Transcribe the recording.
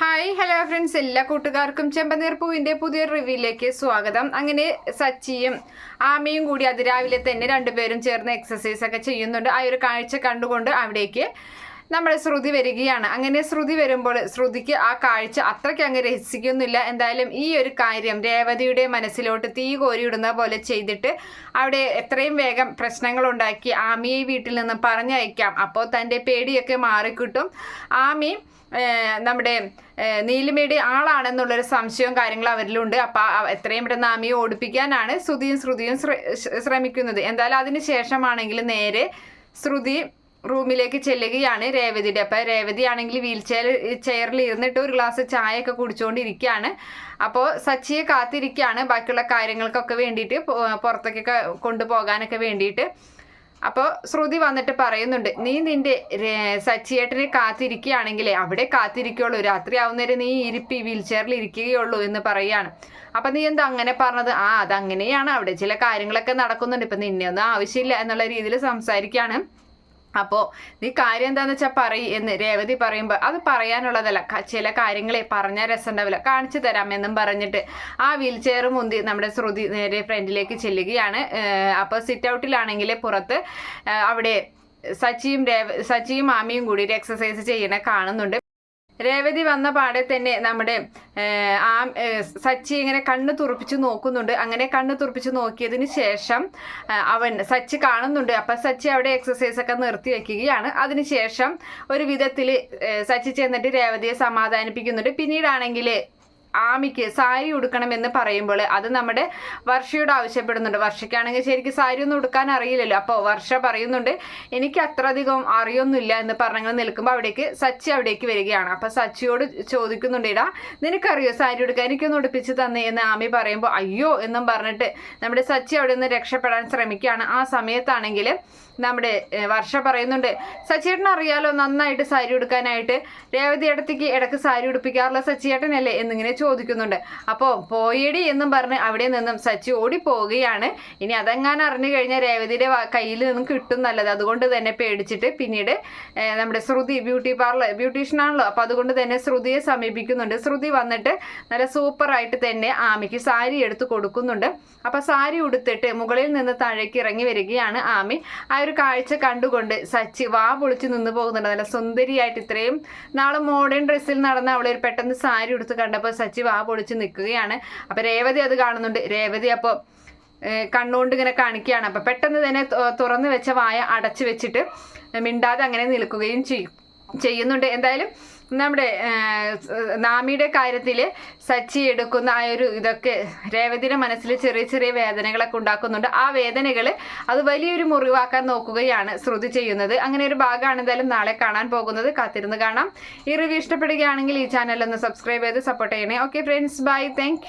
Hi hello friends എല്ലാ കൂട്ടുകാർക്കും ചെമ്പനീർ പൂവിന്റെ പുതിയ റിവ്യൂയിലേക്ക് സ്വാഗതം. അങ്ങനെ സച്ചിയും ആമയും കൂടി അതിരാവിലെ തന്നെ രണ്ടുപേരും ചേർന്ന് എക്സസൈസ് ഒക്കെ ചെയ്യുന്നുണ്ട്. ആ ഒരു കാഴ്ച കണ്ടുകൊണ്ട് അവിടേക്ക് നമ്മുടെ ശ്രുതി വരികയാണ്. അങ്ങനെ ശ്രുതി വരുമ്പോൾ ശ്രുതിക്ക് ആ കാഴ്ച അത്രയ്ക്ക് അങ്ങ് രസിക്കുന്നില്ല. എന്തായാലും ഈ ഒരു കാര്യം രേവതിയുടെ മനസ്സിലോട്ട് തീ കോരിയിടുന്ന പോലെ ചെയ്തിട്ട് അവിടെ എത്രയും വേഗം പ്രശ്നങ്ങൾ ഉണ്ടാക്കി ആമിയെ വീട്ടിൽ നിന്ന് പറഞ്ഞയക്കാം. അപ്പോൾ തന്റെ പേടിയൊക്കെ മാറിക്കിട്ടും. ആമി നമ്മുടെ നീലിമയുടെ ആളാണെന്നുള്ളൊരു സംശയവും കാര്യങ്ങളും അവരിലുണ്ട്. അപ്പോൾ എത്രയും പെട്ടെന്ന് ആമിയെ ഓടിപ്പിക്കാനാണ് ശ്രുതിയും ശ്രുതിയും ശ്രമിക്കുന്നത്. എന്തായാലും അതിന് ശേഷമാണെങ്കിൽ നേരെ ശ്രുതി റൂമിലേക്ക് ചെല്ലുകയാണ് രേവതിയുടെ. അപ്പം രേവതി ആണെങ്കിൽ വീൽ ചെയർ ചെയറിൽ ഇരുന്നിട്ട് ഒരു ഗ്ലാസ് ചായ ഒക്കെ കുടിച്ചുകൊണ്ടിരിക്കുകയാണ് അപ്പോൾ സച്ചിയെ കാത്തിരിക്കുകയാണ് ബാക്കിയുള്ള കാര്യങ്ങൾക്കൊക്കെ വേണ്ടിയിട്ട് പുറത്തേക്കൊക്കെ കൊണ്ടുപോകാനൊക്കെ വേണ്ടിയിട്ട്. അപ്പോൾ ശ്രുതി വന്നിട്ട് പറയുന്നുണ്ട് നീ നിന്റെ സച്ചിയേട്ടനെ കാത്തിരിക്കുകയാണെങ്കിലേ അവിടെ കാത്തിരിക്കുള്ളൂ. രാത്രി ആവുന്നേരം നീ ഇരിപ്പി വീൽ ചെയറിൽ ഇരിക്കുകയുള്ളൂ എന്ന് പറയുകയാണ്. അപ്പം നീ എന്താ അങ്ങനെ പറഞ്ഞത്? ആ അതങ്ങനെയാണ്. അവിടെ ചില കാര്യങ്ങളൊക്കെ നടക്കുന്നുണ്ട്. ഇപ്പം നിന്നെ ഒന്നും ആവശ്യമില്ല എന്നുള്ള രീതിയിൽ സംസാരിക്കുകയാണ്. അപ്പോൾ നീ കാര്യം എന്താന്ന് വെച്ചാൽ പറയ് എന്ന് രേവതി പറയുമ്പോൾ അത് പറയാനുള്ളതല്ല. ചില കാര്യങ്ങളെ പറഞ്ഞാൽ രസമുണ്ടാവില്ല കാണിച്ചു തരാം എന്നും പറഞ്ഞിട്ട് ആ വീൽ ചെയർ മുന്തി നമ്മുടെ ശ്രുതി നേരെ ഫ്രണ്ടിലേക്ക് ചെല്ലുകയാണ്. അപ്പോൾ സിറ്റ് ഔട്ടിലാണെങ്കിൽ പുറത്ത് അവിടെ സച്ചിയും രേവ സച്ചിയും മാമിയും കൂടി ഒരു എക്സസൈസ് ചെയ്യണ കാണുന്നുണ്ട്. രേവതി വന്ന പാടെ തന്നെ നമ്മുടെ ആ സച്ചി ഇങ്ങനെ കണ്ണ് തുറപ്പിച്ച് നോക്കുന്നുണ്ട്. അങ്ങനെ കണ്ണ് തുറപ്പിച്ച് നോക്കിയതിന് ശേഷം അവൻ സച്ചി കാണുന്നുണ്ട്. അപ്പൊ സച്ചി അവിടെ എക്സസൈസ് ഒക്കെ നിർത്തി വെക്കുകയാണ്. അതിനുശേഷം ഒരു വിധത്തിൽ സച്ചി ചെന്നിട്ട് രേവതിയെ സമാധാനിപ്പിക്കുന്നുണ്ട്. പിന്നീടാണെങ്കിൽ ആമിക്ക് സാരി ഉടുക്കണം എന്ന് പറയുമ്പോൾ അത് നമ്മുടെ വർഷയോട് ആവശ്യപ്പെടുന്നുണ്ട്. വർഷയ്ക്കാണെങ്കിൽ ശരിക്കും സാരി ഒന്നും ഉടുക്കാൻ അറിയില്ലല്ലോ. അപ്പോൾ വർഷ പറയുന്നുണ്ട് എനിക്ക് അത്ര അധികം അറിയൊന്നുമില്ല എന്ന് പറഞ്ഞങ്ങൾ നിൽക്കുമ്പോൾ അവിടേക്ക് സച്ചി അവിടേക്ക് വരികയാണ്. അപ്പോൾ സച്ചിയോട് ചോദിക്കുന്നുണ്ട് ഇടാ നിനക്കറിയോ സാരി ഉടുക്കാൻ? എനിക്കൊന്ന് ഉടുപ്പിച്ച് തന്നെ എന്ന് ആമി പറയുമ്പോൾ അയ്യോ എന്നും പറഞ്ഞിട്ട് നമ്മുടെ സച്ചി അവിടെ നിന്ന് രക്ഷപ്പെടാൻ ശ്രമിക്കുകയാണ്. ആ സമയത്താണെങ്കിൽ നമ്മുടെ വർഷ പറയുന്നുണ്ട് സച്ചിയേട്ടൻ അറിയാലോ നന്നായിട്ട് സാരി ഉടുക്കാനായിട്ട്. രേവതി ഇടത്തേക്ക് ഇടയ്ക്ക് സാരി ഉടുപ്പിക്കാറുള്ള സച്ചിയേട്ടനല്ലേ എന്നിങ്ങനെ ചോദിക്കുന്നുണ്ട്. അപ്പോൾ പോയടി എന്നും പറഞ്ഞ് അവിടെ നിന്നും സച്ചി ഓടിപ്പോവുകയാണ്. ഇനി അതെങ്ങാനും അറിഞ്ഞു കഴിഞ്ഞാൽ രേവതിയുടെ കയ്യിൽ നിന്നും കിട്ടും നല്ലത്. അതുകൊണ്ട് തന്നെ പേടിച്ചിട്ട് പിന്നീട് നമ്മുടെ ശ്രുതി ബ്യൂട്ടി പാർലർ ബ്യൂട്ടീഷ്യൻ ആണല്ലോ. അപ്പോൾ അതുകൊണ്ട് തന്നെ ശ്രുതിയെ സമീപിക്കുന്നുണ്ട്. ശ്രുതി വന്നിട്ട് നല്ല സൂപ്പറായിട്ട് തന്നെ ആമിക്ക് സാരി എടുത്ത് കൊടുക്കുന്നുണ്ട്. അപ്പോൾ സാരി ഉടുത്തിട്ട് മുകളിൽ നിന്ന് താഴേക്ക് ഇറങ്ങി വരികയാണ് ആമി. ആ ഒരു കാഴ്ച കണ്ടുകൊണ്ട് സച്ചി വാ പൊളിച്ച് നിന്ന് പോകുന്നുണ്ട്. നല്ല സുന്ദരിയായിട്ട് ഇത്രയും നാളെ മോഡേൺ ഡ്രസ്സിൽ നടന്ന അവളെ ഒരു പെട്ടെന്ന് സാരി ഉടുത്ത് കണ്ടപ്പോൾ സച്ചി വാ പൊളിച്ച് നിൽക്കുകയാണ്. അപ്പോൾ രേവതി അത് കാണുന്നുണ്ട്. രേവതി അപ്പോൾ കണ്ണുകൊണ്ട് ഇങ്ങനെ കാണിക്കുകയാണ്. അപ്പോൾ പെട്ടെന്ന് തന്നെ തുറന്നു വെച്ച വായ അടച്ചു വെച്ചിട്ട് മിണ്ടാതെ അങ്ങനെ നിൽക്കുകയും ചെയ്യും ചെയ്യുന്നുണ്ട്. എന്തായാലും നമ്മുടെ നാമിയുടെ കാര്യത്തിൽ സച്ചി എടുക്കുന്ന ആ ഒരു ഇതൊക്കെ രേവതിയുടെ മനസ്സിൽ ചെറിയ ചെറിയ വേദനകളൊക്കെ ഉണ്ടാക്കുന്നുണ്ട്. ആ വേദനകൾ അത് വലിയൊരു മുറിവാക്കാൻ നോക്കുകയാണ് ശ്രുതി ചെയ്യുന്നത്. അങ്ങനെ ഒരു ഭാഗമാണ് എന്തായാലും നാളെ കാണാൻ പോകുന്നത്. കാത്തിരുന്ന് കാണാം. ഈ റിവ്യൂ ഇഷ്ടപ്പെടുകയാണെങ്കിൽ ഈ ചാനൽ ഒന്ന് സബ്സ്ക്രൈബ് ചെയ്ത് സപ്പോർട്ട് ചെയ്യണേ. Okay friends bye thank